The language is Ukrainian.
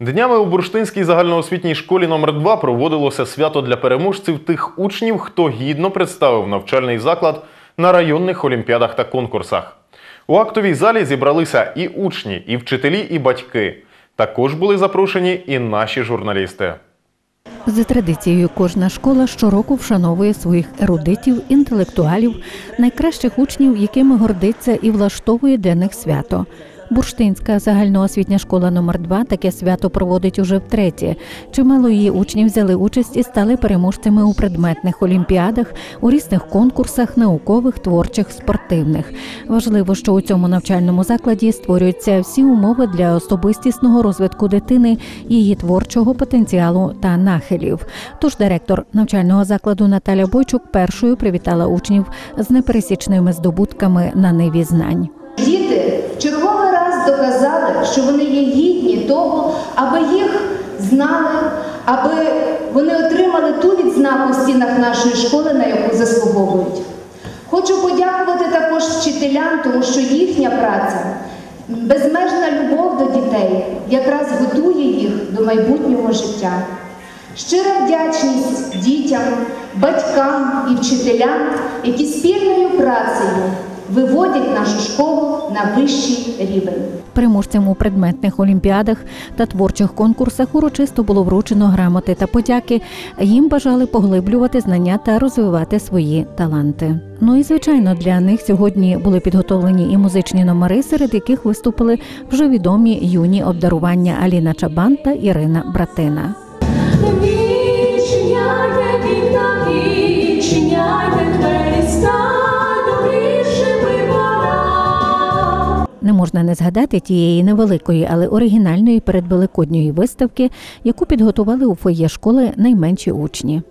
Днями у Бурштинській загальноосвітній школі номер 2 проводилося свято для переможців тих учнів, хто гідно представив навчальний заклад на районних олімпіадах та конкурсах. У актовій залі зібралися і учні, і вчителі, і батьки. Також були запрошені і наші журналісти. За традицією, кожна школа щороку вшановує своїх ерудитів, інтелектуалів, найкращих учнів, якими гордиться і влаштовує для них свято. Бурштинська загальноосвітня школа номер 2 таке свято проводить уже втретє. Чимало її учнів взяли участь і стали переможцями у предметних олімпіадах, у різних конкурсах, наукових, творчих, спортивних. Важливо, що у цьому навчальному закладі створюються всі умови для особистісного розвитку дитини, її творчого потенціалу та нахилів. Тож директор навчального закладу Наталя Бойчук першою привітала учнів з непересічними здобутками на ниві знань. Діти в черговий раз доказали, що вони є гідні того, аби їх знали, аби вони отримали ту відзнаку в стінах нашої школи, на яку заслуговують. Хочу подякувати також вчителям, тому що їхня праця, безмежна любов до дітей якраз готує їх до майбутнього життя. Щира вдячність дітям, батькам і вчителям, які спільною працею виводять нашу школу на вищий рівень. Переможцям у предметних олімпіадах та творчих конкурсах урочисто було вручено грамоти та подяки. Їм бажали поглиблювати знання та розвивати свої таланти. Ну і звичайно, для них сьогодні були підготовлені і музичні номери, серед яких виступили вже відомі юні обдарування Аліна Чабан та Ірина Братина. Можна не згадати тієї невеликої, але оригінальної передвеликодньої виставки, яку підготували у фоє школи найменші учні.